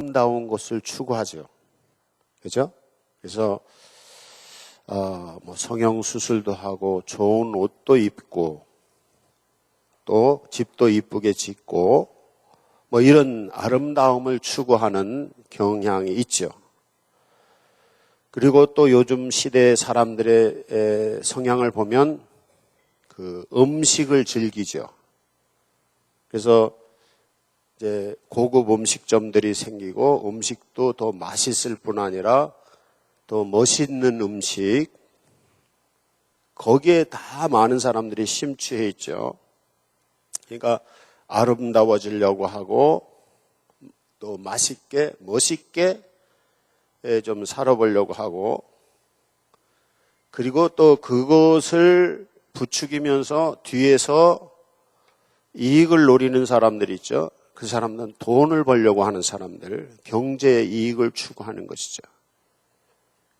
아름다운 것을 추구하죠. 그죠? 그래서 어, 뭐 성형 수술도 하고 좋은 옷도 입고 또 집도 이쁘게 짓고 뭐 이런 아름다움을 추구하는 경향이 있죠. 그리고 또 요즘 시대 사람들의 에, 성향을 보면 그 음식을 즐기죠. 그래서 이제 고급 음식점들이 생기고 음식도 더 맛있을 뿐 아니라 더 멋있는 음식 거기에 다 많은 사람들이 심취해 있죠. 그러니까 아름다워지려고 하고 또 맛있게 멋있게 예, 좀 살아보려고 하고 그리고 또 그것을 부추기면서 뒤에서 이익을 노리는 사람들 있죠. 그 사람들은 돈을 벌려고 하는 사람들, 경제 이익을 추구하는 것이죠.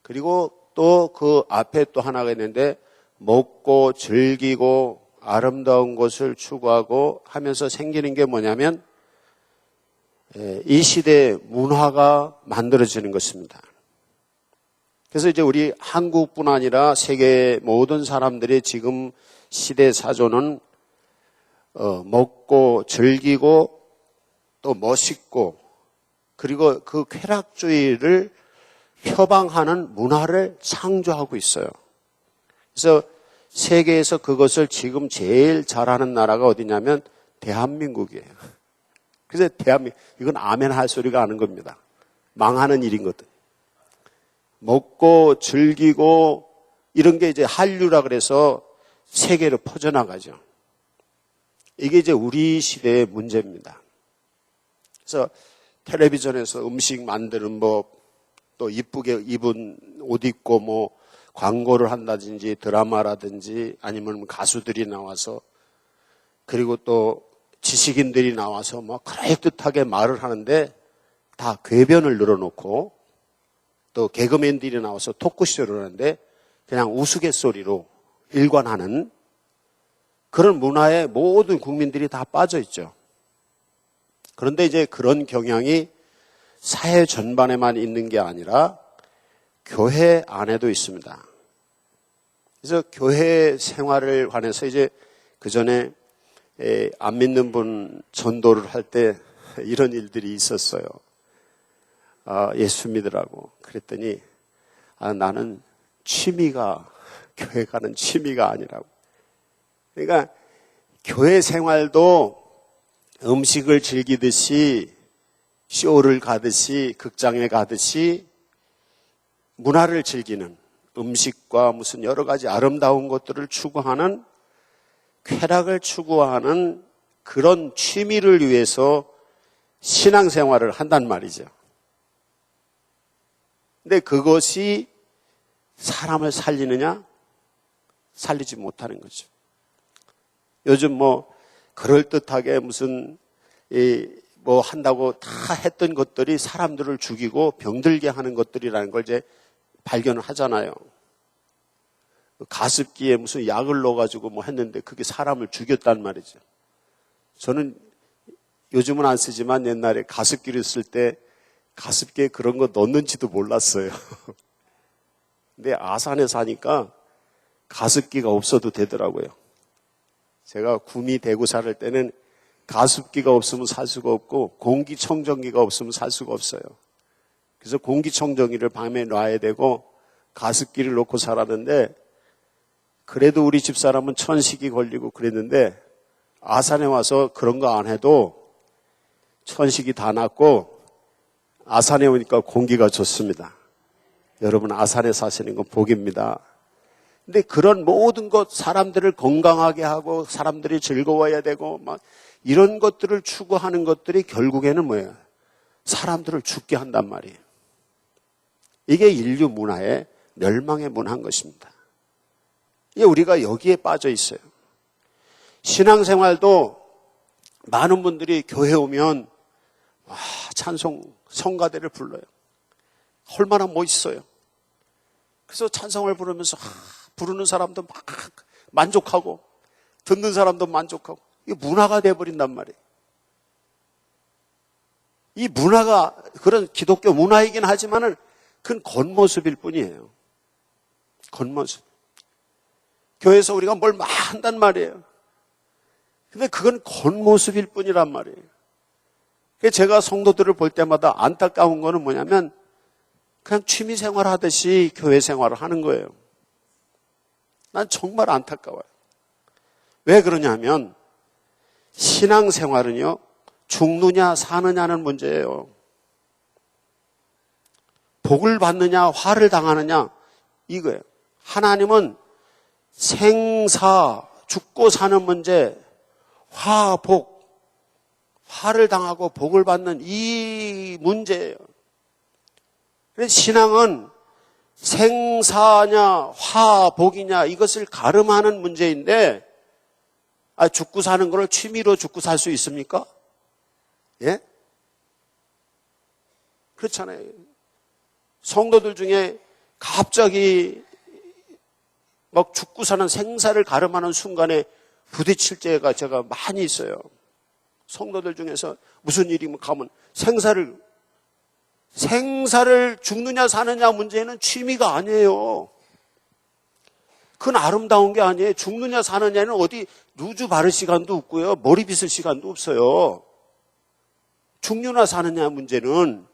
그리고 또 그 앞에 또 하나가 있는데 먹고 즐기고 아름다운 것을 추구하고 하면서 생기는 게 뭐냐면 예, 이 시대의 문화가 만들어지는 것입니다. 그래서 이제 우리 한국뿐 아니라 세계 모든 사람들의 지금 시대 사조는 어, 먹고 즐기고 또 멋있고 그리고 그 쾌락주의를 표방하는 문화를 창조하고 있어요. 그래서 세계에서 그것을 지금 제일 잘하는 나라가 어디냐면 대한민국이에요. 그래서 대한민국, 이건 아멘 할 소리가 아는 겁니다. 망하는 일인 거든. 먹고 즐기고 이런 게 이제 한류라 그래서 세계로 퍼져나가죠. 이게 이제 우리 시대의 문제입니다. 그래서 텔레비전에서 음식 만드는 법, 또 이쁘게 입은 옷 입고 뭐 광고를 한다든지 드라마라든지 아니면 가수들이 나와서 그리고 또 지식인들이 나와서 뭐 그럴듯하게 말을 하는데 다 궤변을 늘어놓고 또 개그맨들이 나와서 토크쇼를 하는데 그냥 우스갯소리로 일관하는 그런 문화에 모든 국민들이 다 빠져 있죠. 그런데 이제 그런 경향이 사회 전반에만 있는 게 아니라 교회 안에도 있습니다. 그래서 교회 생활을 관해서 이제 그 전에 안 믿는 분 전도를 할 때 이런 일들이 있었어요. 아, 예수 믿으라고. 그랬더니 아, 나는 취미가 교회 가는 취미가 아니라고. 그러니까 교회 생활도 음식을 즐기듯이 쇼를 가듯이 극장에 가듯이 문화를 즐기는 음식과 무슨 여러 가지 아름다운 것들을 추구하는 쾌락을 추구하는 그런 취미를 위해서 신앙생활을 한단 말이죠. 근데 그것이 사람을 살리느냐? 살리지 못하는 거죠. 요즘 뭐 그럴듯하게 무슨 뭐 한다고 다 했던 것들이 사람들을 죽이고 병들게 하는 것들이라는 걸 이제 발견을 하잖아요. 가습기에 무슨 약을 넣어가지고 뭐 했는데 그게 사람을 죽였단 말이죠. 저는 요즘은 안 쓰지만 옛날에 가습기를 쓸 때 가습기에 그런 거 넣는지도 몰랐어요. 근데 아산에 사니까 가습기가 없어도 되더라고요. 제가 구미 대구 살 때는 가습기가 없으면 살 수가 없고 공기청정기가 없으면 살 수가 없어요. 그래서 공기청정기를 밤에 놔야 되고 가습기를 놓고 살았는데 그래도 우리 집사람은 천식이 걸리고 그랬는데 아산에 와서 그런 거 안 해도 천식이 다 났고 아산에 오니까 공기가 좋습니다. 여러분 아산에 사시는 건 복입니다. 근데 그런 모든 것 사람들을 건강하게 하고 사람들이 즐거워야 되고 막 이런 것들을 추구하는 것들이 결국에는 뭐예요? 사람들을 죽게 한단 말이에요. 이게 인류 문화의 멸망의 문화인 것입니다. 이게 우리가 여기에 빠져 있어요. 신앙생활도 많은 분들이 교회 오면 와, 찬송 성가대를 불러요. 얼마나 멋있어요. 그래서 찬송을 부르면서 아, 부르는 사람도 막 만족하고 듣는 사람도 만족하고 이게 문화가 돼버린단 말이에요. 이 문화가 그런 기독교 문화이긴 하지만은 그건 겉모습일 뿐이에요. 겉모습. 교회에서 우리가 뭘 막 한단 말이에요. 근데 그건 겉모습일 뿐이란 말이에요. 제가 성도들을 볼 때마다 안타까운 거는 뭐냐면 그냥 취미 생활 하듯이 교회 생활을 하는 거예요. 난 정말 안타까워요. 왜 그러냐면 신앙 생활은요, 죽느냐 사느냐는 문제예요. 복을 받느냐 화를 당하느냐 이거예요. 하나님은 생사 죽고 사는 문제 화복 화를 당하고 복을 받는 이 문제예요. 신앙은 생사냐 화복이냐 이것을 가름하는 문제인데 아, 죽고 사는 것을 취미로 죽고 살 수 있습니까? 예? 그렇잖아요. 성도들 중에 갑자기 막 죽고 사는 생사를 가름하는 순간에 부딪힐 때가 제가 많이 있어요. 성도들 중에서 무슨 일이 가면 생사를 생사를 죽느냐 사느냐 문제는 취미가 아니에요. 그건 아름다운 게 아니에요. 죽느냐 사느냐는 어디 누주 바를 시간도 없고요. 머리 빗을 시간도 없어요. 죽느냐 사느냐 문제는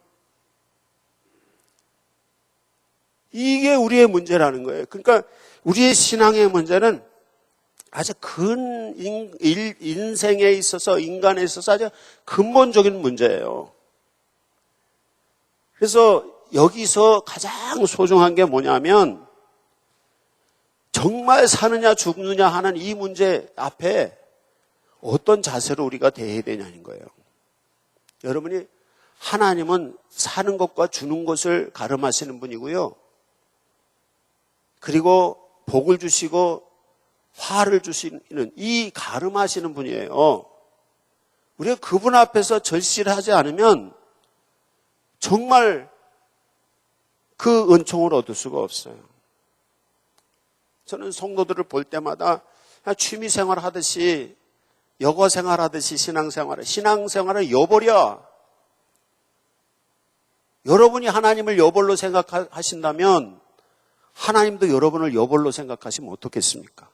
이게 우리의 문제라는 거예요. 그러니까 우리의 신앙의 문제는 아주 근 인, 생에 있어서 인간에 있어서 아주 근본적인 문제예요. 그래서 여기서 가장 소중한 게 뭐냐면 정말 사느냐 죽느냐 하는 이 문제 앞에 어떤 자세로 우리가 대해야 되냐는 거예요. 여러분이 하나님은 사는 것과 주는 것을 가름하시는 분이고요. 그리고 복을 주시고 화를 주시는 이 가름하시는 분이에요. 우리가 그분 앞에서 절실하지 않으면 정말 그 은총을 얻을 수가 없어요. 저는 성도들을 볼 때마다 취미 생활 하듯이 여거 생활 하듯이 신앙 생활을 신앙 생활을 여버려. 여러분이 하나님을 여벌로 생각하신다면 하나님도 여러분을 여벌로 생각하시면 어떻겠습니까?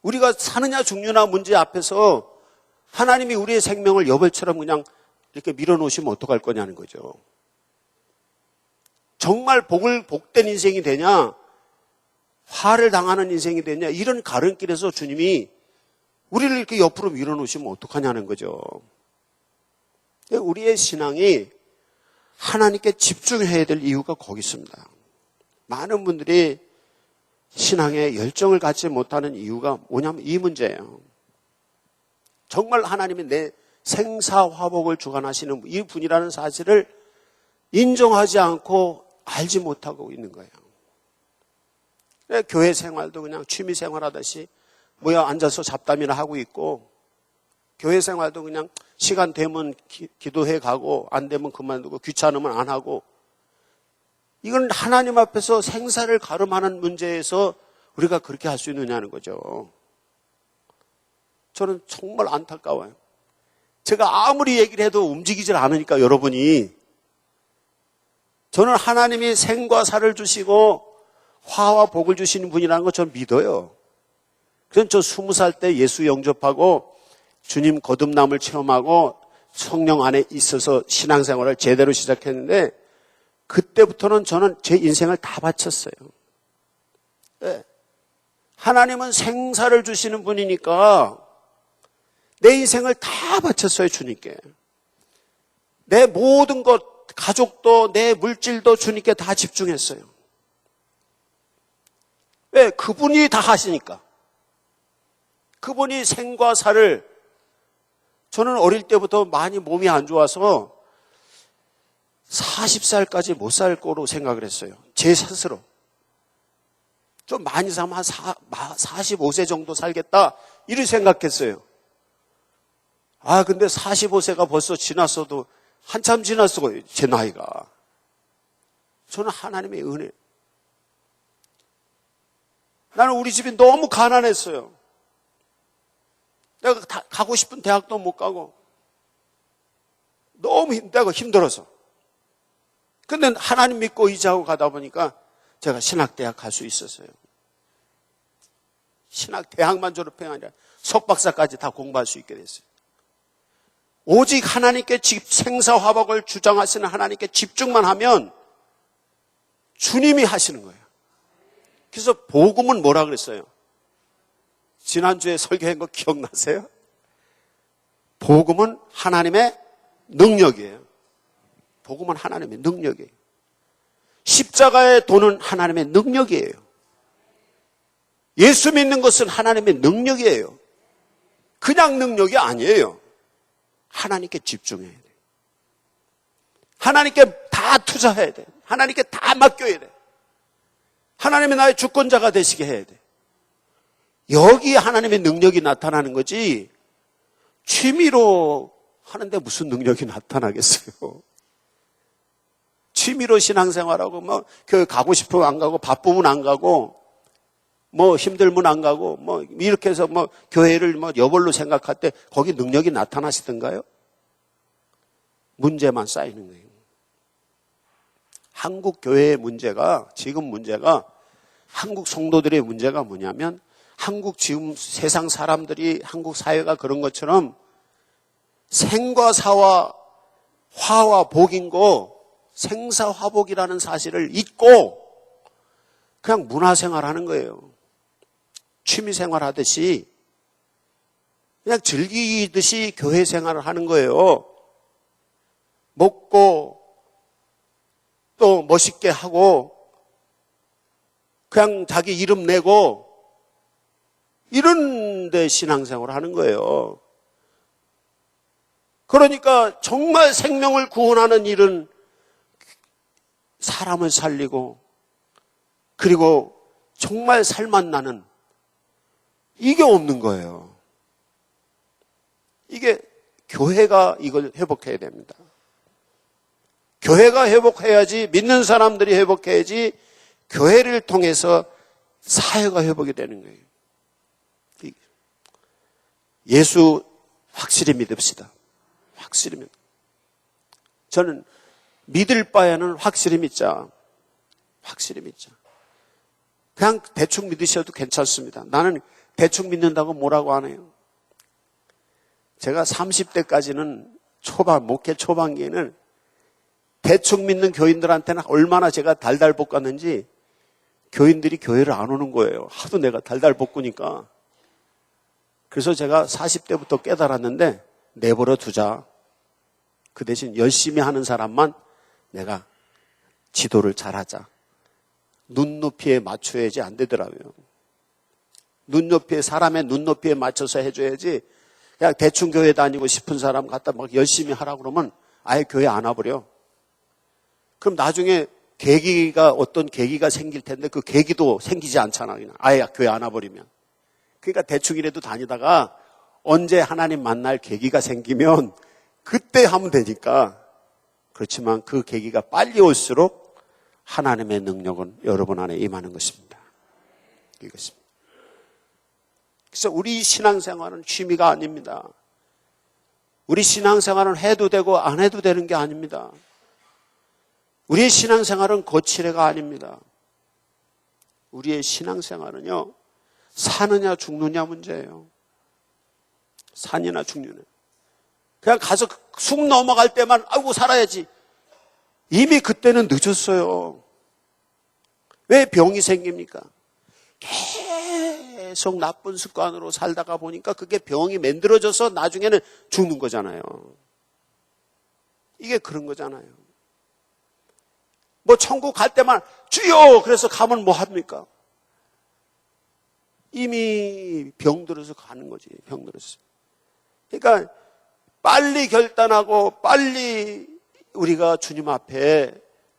우리가 사느냐 죽느냐 문제 앞에서 하나님이 우리의 생명을 여벌처럼 그냥 이렇게 밀어놓으시면 어떡할 거냐는 거죠. 정말 복을 복된 인생이 되냐, 화를 당하는 인생이 되냐, 이런 가름길에서 주님이 우리를 이렇게 옆으로 밀어놓으시면 어떡하냐는 거죠. 우리의 신앙이 하나님께 집중해야 될 이유가 거기 있습니다. 많은 분들이 신앙에 열정을 갖지 못하는 이유가 뭐냐면 이 문제예요. 정말 하나님이 내 생사화복을 주관하시는 이 분이라는 사실을 인정하지 않고 알지 못하고 있는 거예요. 교회 생활도 그냥 취미 생활하듯이 모여 앉아서 잡담이나 하고 있고 교회 생활도 그냥 시간 되면 기, 도해 가고 안 되면 그만두고 귀찮으면 안 하고 이건 하나님 앞에서 생사를 가름하는 문제에서 우리가 그렇게 할 수 있느냐는 거죠. 저는 정말 안타까워요. 제가 아무리 얘기를 해도 움직이질 않으니까 여러분이 저는 하나님이 생과 살을 주시고 화와 복을 주시는 분이라는 거 저는 믿어요. 그래서 저 스무 살 때 예수 영접하고 주님 거듭남을 체험하고 성령 안에 있어서 신앙생활을 제대로 시작했는데 그때부터는 저는 제 인생을 다 바쳤어요. 네. 하나님은 생사를 주시는 분이니까 내 인생을 다 바쳤어요, 주님께. 내 모든 것, 가족도, 내 물질도 주님께 다 집중했어요. 왜? 그분이 다 하시니까. 그분이 생과 살을 저는 어릴 때부터 많이 몸이 안 좋아서 40살까지 못 살 거로 생각을 했어요. 제 스스로. 좀 많이 살면 한 45세 정도 살겠다. 이렇게 생각했어요. 아, 근데 45세가 벌써 지났어도 한참 지났어요. 제 나이가. 저는 하나님의 은혜. 나는 우리 집이 너무 가난했어요. 내가 가고 싶은 대학도 못 가고, 너무 힘- 내가 힘들어서. 근데 하나님 믿고 의지하고 가다 보니까 제가 신학대학 갈 수 있었어요. 신학대학만 졸업한 게 아니라 석박사까지 다 공부할 수 있게 됐어요. 오직 하나님께 집 생사화복을 주장하시는 하나님께 집중만 하면 주님이 하시는 거예요. 그래서 복음은 뭐라 그랬어요? 지난주에 설교한 거 기억나세요? 복음은 하나님의 능력이에요. 복음은 하나님의 능력이에요. 십자가의 도는 하나님의 능력이에요. 예수 믿는 것은 하나님의 능력이에요. 그냥 능력이 아니에요. 하나님께 집중해야 돼. 하나님께 다 투자해야 돼. 하나님께 다 맡겨야 돼. 하나님이 나의 주권자가 되시게 해야 돼. 여기 하나님의 능력이 나타나는 거지, 취미로 하는데 무슨 능력이 나타나겠어요? 취미로 신앙생활하고, 뭐, 교회 가고 싶으면 안 가고, 바쁘면 안 가고, 뭐, 힘들면 안 가고, 뭐, 이렇게 해서 뭐, 교회를 뭐, 여벌로 생각할 때, 거기 능력이 나타나시던가요? 문제만 쌓이는 거예요. 한국 교회의 문제가, 지금 문제가, 한국 성도들의 문제가 뭐냐면, 한국 지금 세상 사람들이 한국 사회가 그런 것처럼 생과 사와 화와 복인 거 생사화복이라는 사실을 잊고 그냥 문화생활 하는 거예요. 취미 생활 하듯이 그냥 즐기듯이 교회 생활을 하는 거예요. 먹고 또 멋있게 하고 그냥 자기 이름 내고 이런 데 신앙생활을 하는 거예요. 그러니까 정말 생명을 구원하는 일은 사람을 살리고 그리고 정말 살맛 나는 이게 없는 거예요. 이게 교회가 이걸 회복해야 됩니다. 교회가 회복해야지 믿는 사람들이 회복해야지 교회를 통해서 사회가 회복이 되는 거예요. 예수 확실히 믿읍시다. 확실히 믿. 저는 믿을 바에는 확실히 믿자. 확실히 믿자. 그냥 대충 믿으셔도 괜찮습니다. 나는 대충 믿는다고 뭐라고 안 해요. 제가 30대까지는 초반, 목회 초반기에는 대충 믿는 교인들한테는 얼마나 제가 달달 볶았는지 교인들이 교회를 안 오는 거예요. 하도 내가 달달 볶으니까. 그래서 제가 40대부터 깨달았는데 내버려 두자. 그 대신 열심히 하는 사람만 내가 지도를 잘하자. 눈높이에 맞춰야지 안 되더라고요. 눈높이에 사람의 눈높이에 맞춰서 해줘야지. 그냥 대충 교회 다니고 싶은 사람 갖다 막 열심히 하라 그러면 아예 교회 안 와버려. 그럼 나중에 계기가 어떤 계기가 생길 텐데 그 계기도 생기지 않잖아. 그냥 아예 교회 안 와버리면. 그러니까 대충이라도 다니다가 언제 하나님 만날 계기가 생기면 그때 하면 되니까. 그렇지만 그 계기가 빨리 올수록 하나님의 능력은 여러분 안에 임하는 것입니다. 이것입니다. 그래서 우리 신앙생활은 취미가 아닙니다. 우리 신앙생활은 해도 되고 안 해도 되는 게 아닙니다. 우리의 신앙생활은 거칠애가 아닙니다. 우리의 신앙생활은요, 사느냐 죽느냐 문제예요. 산이나 죽느냐. 그냥 가서 숨 넘어갈 때만 아이고 살아야지. 이미 그때는 늦었어요. 왜 병이 생깁니까? 계속 나쁜 습관으로 살다가 보니까 그게 병이 만들어져서 나중에는 죽는 거잖아요. 이게 그런 거잖아요. 뭐 천국 갈 때만 주여 그래서 가면 뭐 합니까? 이미 병들어서 가는 거지. 병들어서. 그러니까 빨리 결단하고 빨리 우리가 주님 앞에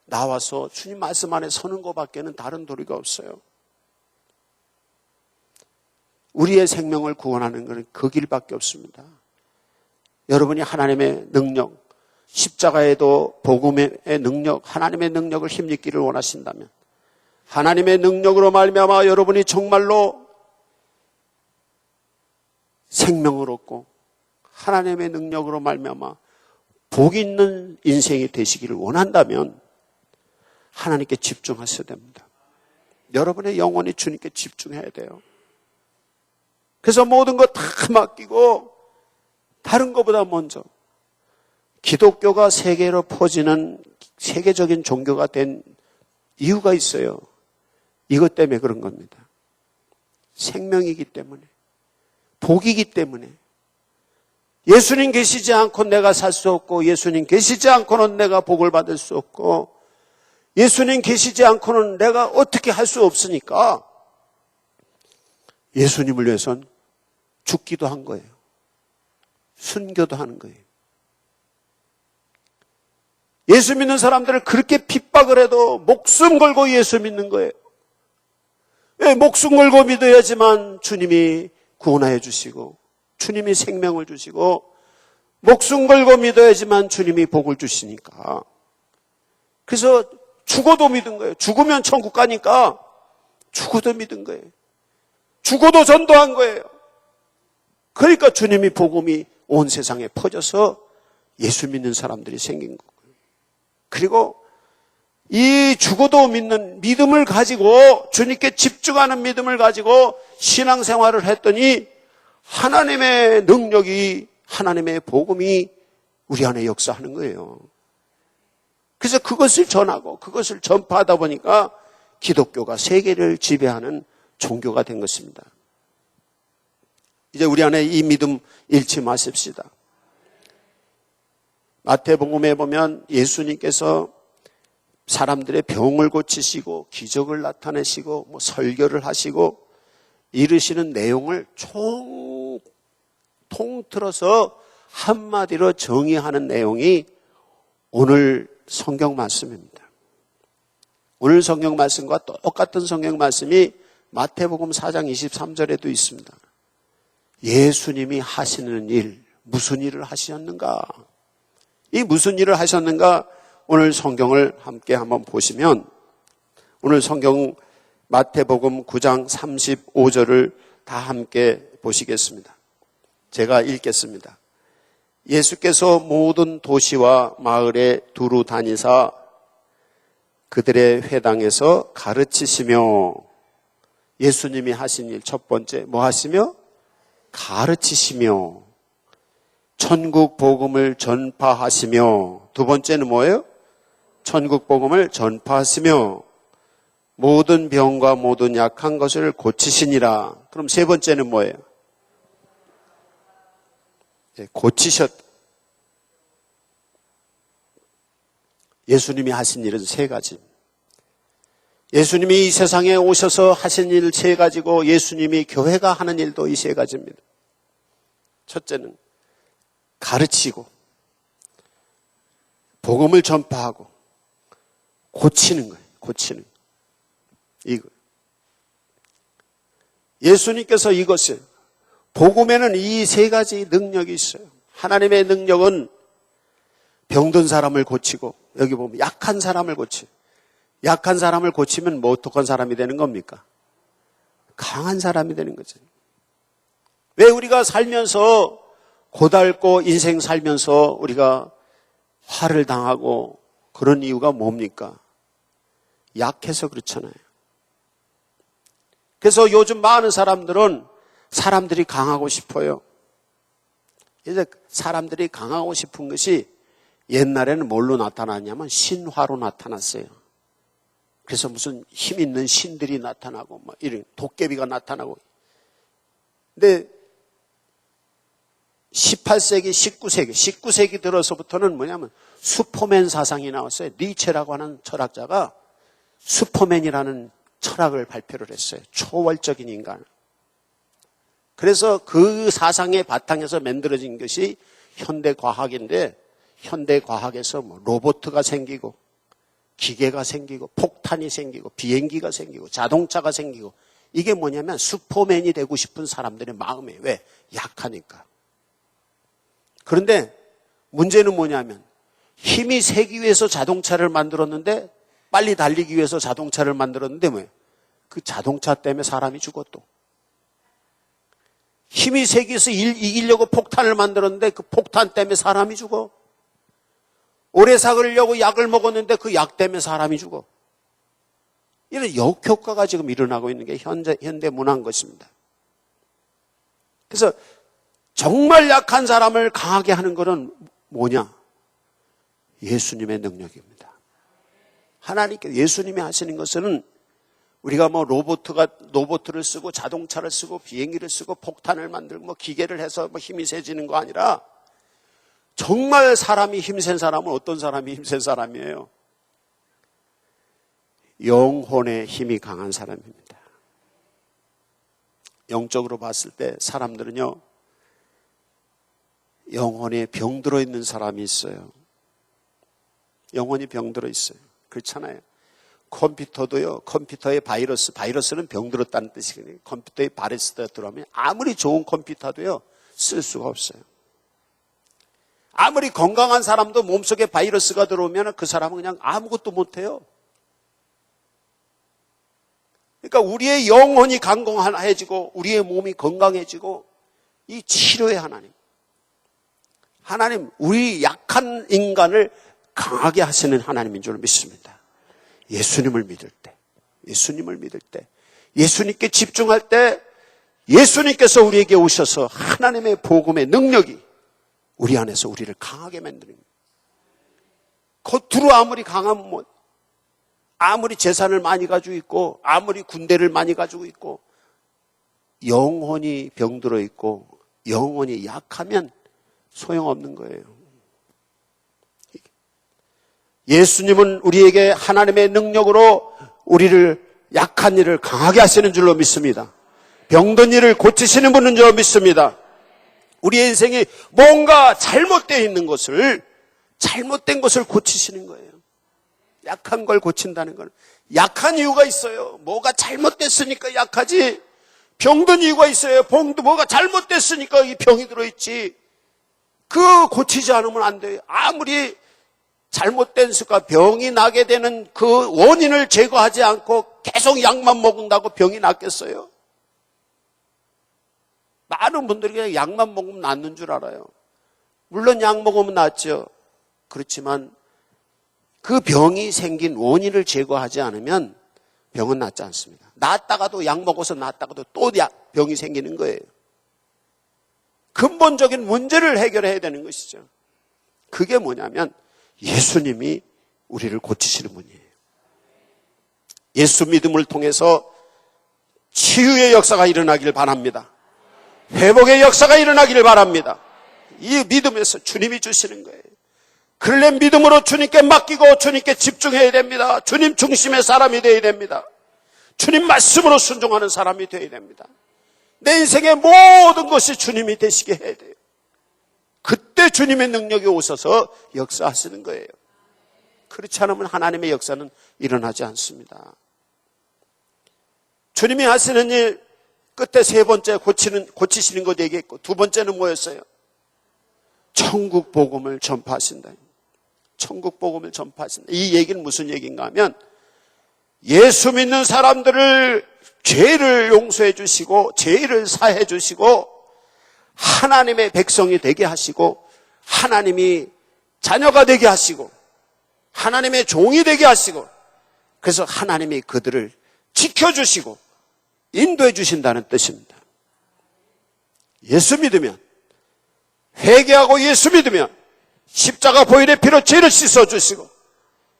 나와서 주님 말씀 안에 서는 것밖에는 다른 도리가 없어요. 우리의 생명을 구원하는 것은 그 길밖에 없습니다. 여러분이 하나님의 능력, 십자가에도 복음의 능력, 하나님의 능력을 힘입기를 원하신다면 하나님의 능력으로 말미암아 여러분이 정말로 생명을 얻고 하나님의 능력으로 말미암아 복 있는 인생이 되시기를 원한다면 하나님께 집중하셔야 됩니다. 여러분의 영혼이 주님께 집중해야 돼요. 그래서 모든 거 다 맡기고 다른 것보다 먼저 기독교가 세계로 퍼지는 세계적인 종교가 된 이유가 있어요. 이것 때문에 그런 겁니다. 생명이기 때문에, 복이기 때문에. 예수님 계시지 않고 내가 살 수 없고, 예수님 계시지 않고는 내가 복을 받을 수 없고, 예수님 계시지 않고는 내가 어떻게 할 수 없으니까, 예수님을 위해선 죽기도 한 거예요. 순교도 하는 거예요. 예수 믿는 사람들을 그렇게 핍박을 해도 목숨 걸고 예수 믿는 거예요. 왜 목숨 걸고 믿어야지만 주님이 구원하여 주시고 주님이 생명을 주시고 목숨 걸고 믿어야지만 주님이 복을 주시니까. 그래서 죽어도 믿은 거예요. 죽으면 천국 가니까 죽어도 믿은 거예요. 죽어도 전도한 거예요. 그러니까 주님이 복음이 온 세상에 퍼져서 예수 믿는 사람들이 생긴 거예요. 그리고 이 죽어도 믿는 믿음을 가지고 주님께 집중하는 믿음을 가지고 신앙생활을 했더니 하나님의 능력이 하나님의 복음이 우리 안에 역사하는 거예요. 그래서 그것을 전하고 그것을 전파하다 보니까 기독교가 세계를 지배하는 종교가 된 것입니다. 이제 우리 안에 이 믿음 잃지 마십시다. 마태복음에 보면 예수님께서 사람들의 병을 고치시고 기적을 나타내시고 뭐 설교를 하시고 이르시는 내용을 총 통틀어서 한마디로 정의하는 내용이 오늘 성경 말씀입니다. 오늘 성경 말씀과 똑같은 성경 말씀이 마태복음 4장 23절에도 있습니다. 예수님이 하시는 일, 무슨 일을 하셨는가? 이 무슨 일을 하셨는가? 오늘 성경을 함께 한번 보시면 오늘 성경 마태복음 9장 35절을 다 함께 보시겠습니다. 제가 읽겠습니다. 예수께서 모든 도시와 마을에 두루 다니사 그들의 회당에서 가르치시며 예수님이 하신 일 첫 번째 뭐 하시며 가르치시며 천국 복음을 전파하시며 두 번째는 뭐예요? 천국 복음을 전파하시며 모든 병과 모든 약한 것을 고치시니라. 그럼 세 번째는 뭐예요? 네, 고치셨. 예수님이 하신 일은 세 가지. 예수님이 이 세상에 오셔서 하신 일 세 가지고 예수님이 교회가 하는 일도 이 세 가지입니다. 첫째는 가르치고 복음을 전파하고 고치는 거예요. 고치는 이거. 예수님께서 이것을 복음에는 이 세 가지 능력이 있어요. 하나님의 능력은 병든 사람을 고치고 여기 보면 약한 사람을 고치. 약한 사람을 고치면 뭐 어떡한 사람이 되는 겁니까? 강한 사람이 되는 거죠. 왜 우리가 살면서 고달고 인생 살면서 우리가 화를 당하고 그런 이유가 뭡니까? 약해서 그렇잖아요. 그래서 요즘 많은 사람들은 사람들이 강하고 싶어요. 이제 사람들이 강하고 싶은 것이 옛날에는 뭘로 나타났냐면 신화로 나타났어요. 그래서 무슨 힘 있는 신들이 나타나고 막 이런 도깨비가 나타나고. 근데 18세기, 19세기, 19세기 들어서부터는 뭐냐면 슈퍼맨 사상이 나왔어요. 니체라고 하는 철학자가 슈퍼맨이라는 철학을 발표를 했어요. 초월적인 인간. 그래서 그 사상의 바탕에서 만들어진 것이 현대 과학인데 현대 과학에서 뭐 로보트가 생기고 기계가 생기고 폭탄이 생기고 비행기가 생기고 자동차가 생기고 이게 뭐냐면 슈퍼맨이 되고 싶은 사람들의 마음이에요. 왜? 약하니까. 그런데 문제는 뭐냐면 힘이 세기 위해서 자동차를 만들었는데 빨리 달리기 위해서 자동차를 만들었는데 뭐예요? 그 자동차 때문에 사람이 죽었또. 힘이 세기 위해서 이기려고 폭탄을 만들었는데 그 폭탄 때문에 사람이 죽어. 오래 살으려고 약을 먹었는데 그 약 때문에 사람이 죽어. 이런 역효과가 지금 일어나고 있는 게 현재, 현대 문화인 것입니다. 그래서 정말 약한 사람을 강하게 하는 것은 뭐냐? 예수님의 능력입니다. 하나님께 예수님이 하시는 것은 우리가 뭐 로봇가 로봇을 쓰고 자동차를 쓰고 비행기를 쓰고 폭탄을 만들고 뭐 기계를 해서 뭐 힘이 세지는 거 아니라 정말 사람이 힘센 사람은 어떤 사람이 힘센 사람이에요? 영혼의 힘이 강한 사람입니다. 영적으로 봤을 때 사람들은요, 영혼에 병들어 있는 사람이 있어요. 영혼이 병들어 있어요. 그렇잖아요. 컴퓨터도요, 컴퓨터에 바이러스, 바이러스는 병들었다는 뜻이거든요. 컴퓨터에 바이러스가 들어오면 아무리 좋은 컴퓨터도요, 쓸 수가 없어요. 아무리 건강한 사람도 몸속에 바이러스가 들어오면 그 사람은 그냥 아무것도 못해요. 그러니까 우리의 영혼이 강건해지고 우리의 몸이 건강해지고 이 치료의 하나님. 하나님, 우리 약한 인간을 강하게 하시는 하나님인 줄 믿습니다. 예수님을 믿을 때, 예수님을 믿을 때, 예수님께 집중할 때, 예수님께서 우리에게 오셔서 하나님의 복음의 능력이 우리 안에서 우리를 강하게 만드는. 겉으로 아무리 강하면 뭐, 아무리 재산을 많이 가지고 있고, 아무리 군대를 많이 가지고 있고, 영혼이 병들어 있고, 영혼이 약하면 소용없는 거예요. 예수님은 우리에게 하나님의 능력으로 우리를 약한 일을 강하게 하시는 줄로 믿습니다. 병든 일을 고치시는 분인 줄로 믿습니다. 우리의 인생이 뭔가 잘못되어 있는 것을 잘못된 것을 고치시는 거예요. 약한 걸 고친다는 건 약한 이유가 있어요. 뭐가 잘못됐으니까 약하지. 병든 이유가 있어요. 병도 뭐가 잘못됐으니까 이 병이 들어있지. 그 고치지 않으면 안 돼요. 아무리 잘못된 습관, 병이 나게 되는 그 원인을 제거하지 않고 계속 약만 먹는다고 병이 낫겠어요? 많은 분들이 그냥 약만 먹으면 낫는 줄 알아요. 물론 약 먹으면 낫죠. 그렇지만 그 병이 생긴 원인을 제거하지 않으면 병은 낫지 않습니다. 낫다가도 약 먹어서 낫다가도 또 약, 병이 생기는 거예요. 근본적인 문제를 해결해야 되는 것이죠. 그게 뭐냐면 예수님이 우리를 고치시는 분이에요. 예수 믿음을 통해서 치유의 역사가 일어나길 바랍니다. 회복의 역사가 일어나기를 바랍니다. 이 믿음에서 주님이 주시는 거예요. 그래 믿음으로 주님께 맡기고 주님께 집중해야 됩니다. 주님 중심의 사람이 되어야 됩니다. 주님 말씀으로 순종하는 사람이 되어야 됩니다. 내 인생의 모든 것이 주님이 되시게 해야 돼요. 그때 주님의 능력이 오셔서 역사하시는 거예요. 그렇지 않으면 하나님의 역사는 일어나지 않습니다. 주님이 하시는 일 끝에 세 번째 고치는 고치시는 것 얘기했고 두 번째는 뭐였어요? 천국 복음을 전파하신다. 천국 복음을 전파하신다. 이 얘기는 무슨 얘기인가 하면 예수 믿는 사람들을 죄를 용서해 주시고 죄를 사해 주시고 하나님의 백성이 되게 하시고 하나님이 자녀가 되게 하시고 하나님의 종이 되게 하시고 그래서 하나님이 그들을 지켜주시고 인도해 주신다는 뜻입니다. 예수 믿으면 회개하고 예수 믿으면 십자가 보혈의 피로 죄를 씻어 주시고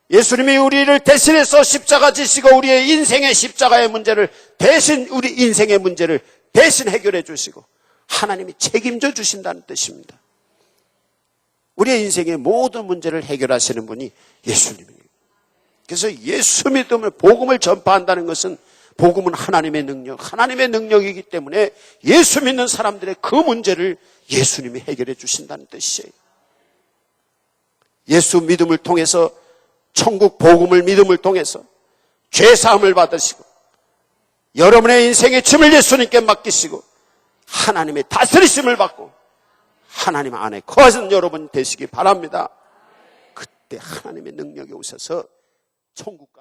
예수님이 우리를 대신해서 십자가 지시고 우리의 인생의 십자가의 문제를 대신 우리 인생의 문제를 대신 해결해 주시고 하나님이 책임져 주신다는 뜻입니다. 우리의 인생의 모든 문제를 해결하시는 분이 예수님이에요. 그래서 예수 믿음을 복음을 전파한다는 것은 복음은 하나님의 능력, 하나님의 능력이기 때문에 예수 믿는 사람들의 그 문제를 예수님이 해결해 주신다는 뜻이에요. 예수 믿음을 통해서 천국 복음을 믿음을 통해서 죄 사함을 받으시고 여러분의 인생의 짐을 예수님께 맡기시고 하나님의 다스리심을 받고 하나님 안에 거하신 여러분 되시기 바랍니다. 그때 하나님의 능력이 오셔서 천국과